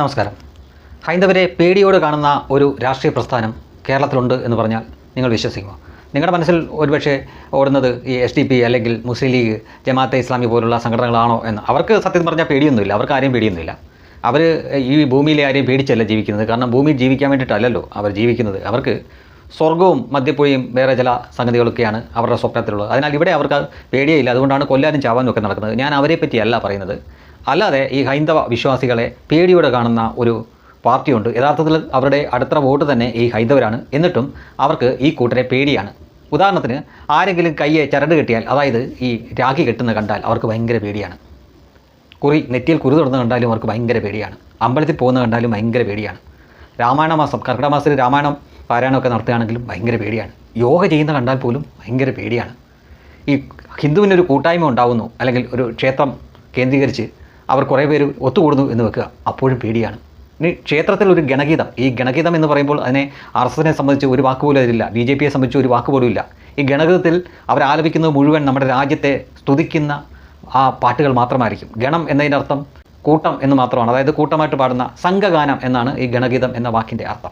നമസ്കാരം. ഹൈന്ദവരെ പേടിയോട് കാണുന്ന ഒരു രാഷ്ട്രീയ പ്രസ്ഥാനം കേരളത്തിലുണ്ട് എന്ന് പറഞ്ഞാൽ നിങ്ങൾ വിശ്വസിക്കുമോ? നിങ്ങളുടെ മനസ്സിൽ ഒരുപക്ഷെ ഓടുന്നത് ഈ എസ് ഡി പി അല്ലെങ്കിൽ മുസ്ലിം ലീഗ് ജമാഅത്തെ ഇസ്ലാമി പോലുള്ള സംഘടനകളാണോ എന്ന്? അവർക്ക് സത്യം പറഞ്ഞാൽ പേടിയൊന്നുമില്ല. അവർക്ക് ആരെയും പേടിയൊന്നുമില്ല. അവർ ഈ ഭൂമിയിലെ ആരെയും പേടിച്ചല്ല ജീവിക്കുന്നത്. കാരണം ഭൂമിയിൽ ജീവിക്കാൻ വേണ്ടിയിട്ടല്ലല്ലോ അവർ ജീവിക്കുന്നത്. അവർക്ക് സ്വർഗവും മദ്യപ്പുഴയും വേറെ ചില സംഗതികളൊക്കെയാണ് അവരുടെ സ്വപ്നത്തിലുള്ളത്. അതിനാൽ ഇവിടെ അവർക്ക് പേടിയില്ല അതുകൊണ്ടാണ് കൊല്ലാനും ചാവാനും ഒക്കെ നടക്കുന്നത്. ഞാൻ അവരെ പറ്റിയല്ല പറയുന്നത്. അല്ലാതെ ഈ ഹൈന്ദവ വിശ്വാസികളെ പേടിയോടെ കാണുന്ന ഒരു പാർട്ടിയുണ്ട്. യഥാർത്ഥത്തിൽ അവരുടെ അടുത്ത വോട്ട് തന്നെ ഈ ഹൈന്ദവരാണ്. എന്നിട്ടും അവർക്ക് ഈ കൂട്ടരെ പേടിയാണ്. ഉദാഹരണത്തിന് ആരെങ്കിലും കയ്യെ ചരട് കെട്ടിയാൽ അതായത് ഈ രാഖി കെട്ടുന്ന കണ്ടാൽ അവർക്ക് ഭയങ്കര പേടിയാണ്. കുറി നെറ്റിയിൽ കുറി തുറന്ന് കണ്ടാലും അവർക്ക് ഭയങ്കര പേടിയാണ്. അമ്പലത്തിൽ പോകുന്ന കണ്ടാലും ഭയങ്കര പേടിയാണ്. രാമായണ മാസം കർക്കിടക മാസത്തിൽ രാമായണം പാരായണമൊക്കെ നടത്തുകയാണെങ്കിലും ഭയങ്കര പേടിയാണ്. യോഗ ചെയ്യുന്ന കണ്ടാൽ പോലും ഭയങ്കര പേടിയാണ്. ഈ ഹിന്ദുവിനൊരു കൂട്ടായ്മ ഉണ്ടാവുന്നു അല്ലെങ്കിൽ ഒരു ക്ഷേത്രം കേന്ദ്രീകരിച്ച് അവർ കുറേ പേര് ഒത്തുകൂടുന്നു എന്ന് വെക്കുക അപ്പോഴും പേടിയാണ്. ഇനി ക്ഷേത്രത്തിൽ ഒരു ഗണഗീതം. ഈ ഗണഗീതം എന്ന് പറയുമ്പോൾ അതിനെ ആർ എസ് എസിനെ സംബന്ധിച്ച് ഒരു വാക്ക് പോലും അതിലില്ല. ബി ജെ പിയെ സംബന്ധിച്ച് ഒരു വാക്ക് പോലും ഇല്ല. ഈ ഗണഗീതത്തിൽ അവർ ആലപിക്കുന്നത് മുഴുവൻ നമ്മുടെ രാജ്യത്തെ സ്തുതിക്കുന്ന ആ പാട്ടുകൾ മാത്രമായിരിക്കും. ഗണം എന്നതിന്റെ അർത്ഥം കൂട്ടം എന്ന് മാത്രമാണ്. അതായത് കൂട്ടമായിട്ട് പാടുന്ന സംഘഗാനം എന്നാണ് ഈ ഗണഗീതം എന്ന വാക്കിന്റെ അർത്ഥം.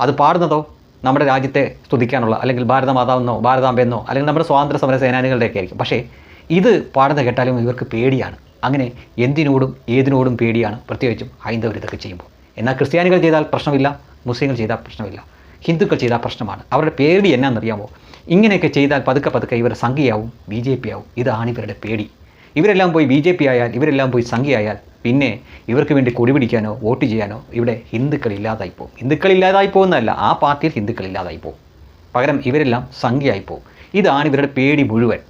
അത് പാടുന്നതോ നമ്മുടെ രാജ്യത്തെ സ്തുതിക്കാനുള്ള അല്ലെങ്കിൽ ഭാരതമാതാവെന്നോ ഭാരതാംബെന്നോ അല്ലെങ്കിൽ നമ്മുടെ സ്വാതന്ത്ര്യ സമര സേനാനികളുടെയൊക്കെ ആയിരിക്കും. പക്ഷേ ഇത് പാടുന്ന കേട്ടാലും ഇവർക്ക് പേടിയാണ്. അങ്ങനെ എന്തിനോടും ഏതിനോടും പേടിയാണ്. പ്രത്യേകിച്ചും ഹൈന്ദവർ ഇതൊക്കെ ചെയ്യുമ്പോൾ. എന്നാൽ ക്രിസ്ത്യാനികൾ ചെയ്താൽ പ്രശ്നമില്ല മുസ്ലിങ്ങൾ ചെയ്താൽ പ്രശ്നമില്ല. ഹിന്ദുക്കൾ ചെയ്താൽ പ്രശ്നമാണ്. അവരുടെ പേടി എന്നാണെന്നറിയാമോ? ഇങ്ങനെയൊക്കെ ചെയ്താൽ പതുക്കെ പതുക്കെ ഇവർ സംഖ്യയാവും ബി ജെ പി ആവും ഇതാണ് ഇവരുടെ പേടി. ഇവരെല്ലാം പോയി ബി ജെ പി ആയാൽ ഇവരെല്ലാം പോയി സംഖ്യയായാൽ പിന്നെ ഇവർക്ക് വേണ്ടി കൊടി പിടിക്കാനോ വോട്ട് ചെയ്യാനോ ഇവിടെ ഹിന്ദുക്കൾ ഇല്ലാതായി പോകും ഹിന്ദുക്കൾ ഇല്ലാതായി പോകുന്നതല്ല ആ പാർട്ടിയിൽ ഹിന്ദുക്കൾ ഇല്ലാതായി പോകും പകരം ഇവരെല്ലാം സംഖ്യയായി പോകും ഇതാണ് ഇവരുടെ പേടി മുഴുവൻ.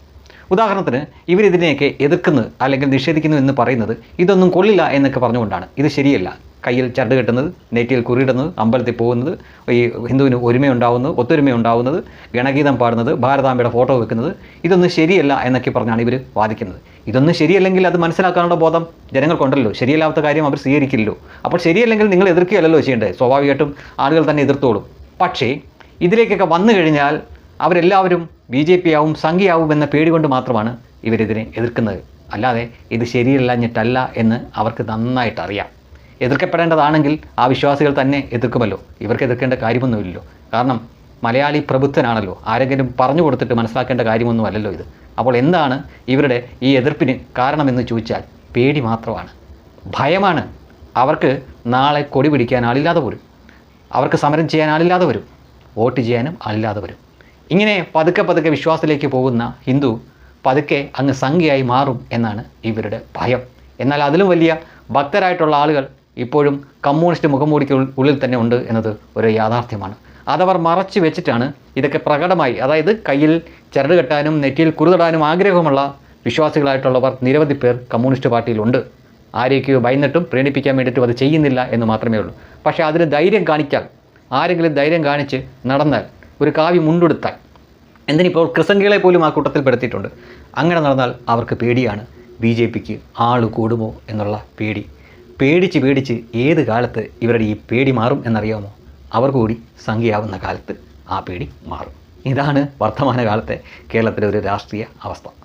ഉദാഹരണത്തിന് ഇവരിതിനെയൊക്കെ എതിർക്കുന്നു അല്ലെങ്കിൽ നിഷേധിക്കുന്നു എന്ന് പറയുന്നത് ഇതൊന്നും കൊള്ളില്ല എന്നൊക്കെ പറഞ്ഞുകൊണ്ടാണ്. ഇത് ശരിയല്ല. കയ്യിൽ ചരട് കെട്ടുന്നത് നെറ്റിയിൽ കുറിയിടുന്നത് അമ്പലത്തിൽ പോകുന്നത് ഈ ഹിന്ദുവിന് ഒരുമയുണ്ടാവുന്നത് ഒത്തൊരുമയുണ്ടാവുന്നത് ഗണഗീതം പാടുന്നത് ഭാരതാംബയുടെ ഫോട്ടോ വെക്കുന്നത് ഇതൊന്നും ശരിയല്ല എന്നൊക്കെ പറഞ്ഞാണ് ഇവർ വാദിക്കുന്നത്. ഇതൊന്നും ശരിയല്ലെങ്കിൽ അത് മനസ്സിലാക്കാനുള്ള ബോധം ജനങ്ങൾക്കുണ്ടല്ലോ. ശരിയല്ലാത്ത കാര്യം അവർ സ്വീകരിക്കില്ലല്ലോ. അപ്പോൾ ശരിയല്ലെങ്കിൽ നിങ്ങൾ എതിർക്കുകയല്ലല്ലോ ചെയ്യേണ്ടത്. സ്വാഭാവികമായിട്ടും ആളുകൾ തന്നെ എതിർത്തോളും. പക്ഷേ ഇതിലേക്കൊക്കെ വന്നു കഴിഞ്ഞാൽ അവരെല്ലാവരും ബി ജെ പി ആവും സംഖ്യയാവും എന്ന പേടി കൊണ്ട് മാത്രമാണ് ഇവരിതിനെ എതിർക്കുന്നത്. അല്ലാതെ ഇത് ശരിയല്ലഞ്ഞിട്ടല്ല എന്ന് അവർക്ക് നന്നായിട്ട് അറിയാം. എതിർക്കപ്പെടേണ്ടതാണെങ്കിൽ ആ വിശ്വാസികൾ തന്നെ എതിർക്കുമല്ലോ. ഇവർക്ക് എതിർക്കേണ്ട കാര്യമൊന്നുമില്ലല്ലോ. കാരണം മലയാളി പ്രബുദ്ധനാണല്ലോ. ആരെങ്കിലും പറഞ്ഞു കൊടുത്തിട്ട് മനസ്സിലാക്കേണ്ട കാര്യമൊന്നും അല്ലല്ലോ ഇത്. അപ്പോൾ എന്താണ് ഇവരുടെ ഈ എതിർപ്പിന് കാരണമെന്ന് ചോദിച്ചാൽ പേടി മാത്രമാണ്. ഭയമാണ്. അവർക്ക് നാളെ കൊടി പിടിക്കാൻ ആളില്ലാതെ വരും. അവർക്ക് സമരം ചെയ്യാൻ ആളില്ലാതെ വരും. വോട്ട് ചെയ്യാനും ആളില്ലാതെ വരും. ഇങ്ങനെ പതുക്കെ പതുക്കെ വിശ്വാസത്തിലേക്ക് പോകുന്ന ഹിന്ദു പതുക്കെ അങ്ങ് സംഖ്യയായി മാറും എന്നാണ് ഇവരുടെ ഭയം. എന്നാൽ അതിലും വലിയ ഭക്തരായിട്ടുള്ള ആളുകൾ ഇപ്പോഴും കമ്മ്യൂണിസ്റ്റ് മുഖംമൂടിക്ക് ഉള്ളിൽ തന്നെ ഉണ്ട് എന്നത് ഒരു യാഥാർത്ഥ്യമാണ്. അതവർ മറച്ചു വെച്ചിട്ടാണ് ഇതൊക്കെ പ്രകടമായി അതായത് കയ്യിൽ ചരട് കെട്ടാനും നെറ്റിയിൽ കുറുതിടാനും ആഗ്രഹമുള്ള വിശ്വാസികളായിട്ടുള്ളവർ നിരവധി പേർ കമ്മ്യൂണിസ്റ്റ് പാർട്ടിയിലുണ്ട് ആരെയൊക്കെയോ ഭയന്നിട്ടും പ്രേരിപ്പിക്കാൻ വേണ്ടിയിട്ടും അത് ചെയ്യുന്നില്ല എന്ന് മാത്രമേ ഉള്ളൂ. പക്ഷേ അതിന് ധൈര്യം കാണിച്ചാൽ ആരെങ്കിലും ധൈര്യം കാണിച്ച് നടന്നാൽ ഒരു കാവ്യ മുണ്ടെടുത്താൽ. എന്തിനിപ്പോൾ ക്രിസംഗികളെ പോലും ആ കൂട്ടത്തിൽ പെടുത്തിയിട്ടുണ്ട്. അങ്ങനെ നടന്നാൽ അവർക്ക് പേടിയാണ്. ബി ജെ പിക്ക് ആൾ കൂടുമോ എന്നുള്ള പേടി. പേടിച്ച് പേടിച്ച് ഏത് കാലത്ത് ഇവരുടെ ഈ പേടി മാറും എന്നറിയാമോ? അവർ കൂടി സംഖ്യയാവുന്ന കാലത്ത് ആ പേടി മാറും. ഇതാണ് വർത്തമാനകാലത്തെ കേരളത്തിലെ ഒരു രാഷ്ട്രീയ അവസ്ഥ.